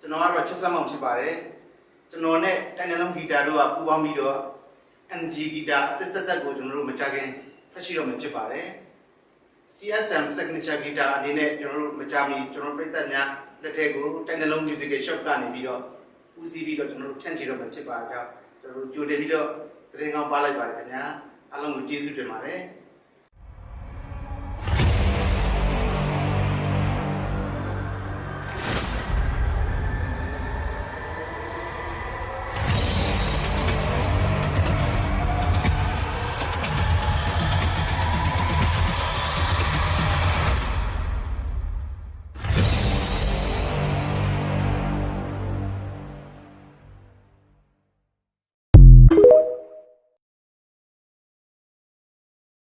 ကျွန်တော်ကတော့ချစ်စမ်းမောင်ဖြစ်ပါတယ်ကျွန်တော်နဲ့တိုင်နလုံးဂီတာတို့ကပူးပေါင်းပြီးတော့ NG ဂီတာအသစ်ဆက်ဆက်ကိုကျွန်တော်တို့မကြခင်ဖက်ရှိတော့မှာဖြစ်ပါတယ် CSM signature guitar အနေနဲ့ကျွန်တော်တို့မကြမီကျွန်တော်တို့ပြည်သက်များလက်ထက်ကိုတိုင်နလုံး musical shop ကနေပြီးတော့ဦးစီးပြီးတော့ကျွန်တော်တို့ဖြန့်ချီတော့မှာဖြစ်ပါကြောင်းကျွန်တော်တို့ကြိုတင်ပြီးတော့သတင်းကောင်းပါလိုက်ပါတယ်ခင်ဗျာအားလုံးကိုကျေးဇူးတင်ပါတယ်